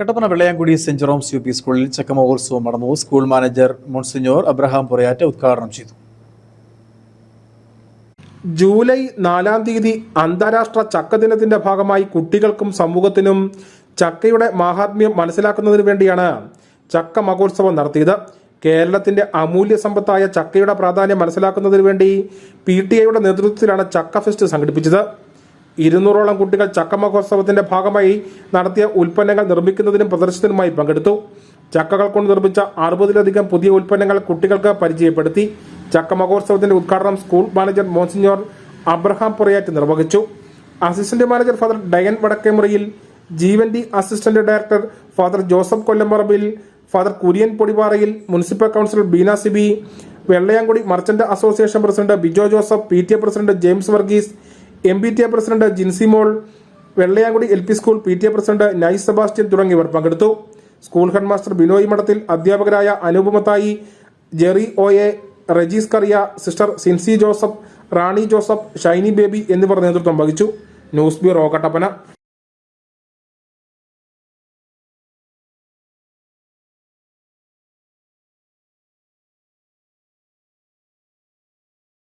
Kattappana Vellayamkudi Saint Jerome's U P സ്കൂളിൽ ചക്ക മഹോത്സവം നടന്നു. School manager monsignor Abraham Purayatt ഉദ്ഘാടനം ചെയ്തു. ജൂലൈ നാലാം തീയതി അന്താരാഷ്ട്ര ചക്ക ദിനത്തിന്റെ ഭാഗമായി കുട്ടികൾക്കും സമൂഹത്തിനും ചക്കയുടെ മാഹാത്മ്യം മനസ്സിലാക്കുന്നതിന് വേണ്ടിയാണ് ചക്ക മഹോത്സവം നടത്തിയത്. കേരളത്തിന്റെ അമൂല്യ സമ്പത്തായ ചക്കയുടെ പ്രാധാന്യം മനസ്സിലാക്കുന്നതിന് വേണ്ടി പി ടി ഐയുടെ നേതൃത്വത്തിലാണ് ചക്ക ഫെസ്റ്റ് സംഘടിപ്പിച്ചത്. ഇരുന്നൂറോളം കുട്ടികൾ ചക്ക മഹോത്സവത്തിന്റെ ഭാഗമായി നടത്തിയ ഉൽപ്പന്നങ്ങൾ നിർമ്മിക്കുന്നതിനും പ്രദർശനത്തിനുമായി പങ്കെടുത്തു. ചക്കകൾ കൊണ്ട് നിർമ്മിച്ച അറുപതിലധികം പുതിയ ഉൽപ്പന്നങ്ങൾ കുട്ടികൾക്ക് പരിചയപ്പെടുത്തി. ചക്ക മഹോത്സവത്തിന്റെ ഉദ്ഘാടനം school manager monsignor Abraham Porayatt നിർവഹിച്ചു. Assistant manager father dyne Vadakkemuriyil ജീവന്റി assistant director father Joseph Kollamparambil father Kurian Podiparayil municipal councillor Beena Sibi Vellayamkudi merchant association president Bijo Joseph P T A president James Varghese M P T A president Jincy Mol Vellayamkudi L P school P T A president Nice Sebastian തുടങ്ങിയവർ പങ്കെടുത്തു. School headmaster Binoy Madathil അധ്യാപകരായ അനുപമത്തായി Jerry O A Rajees Kariya sister Sincy Joseph Rani Joseph Shiny Baby എന്നിവർ നേതൃത്വം വഹിച്ചു. News bureau Kattappana.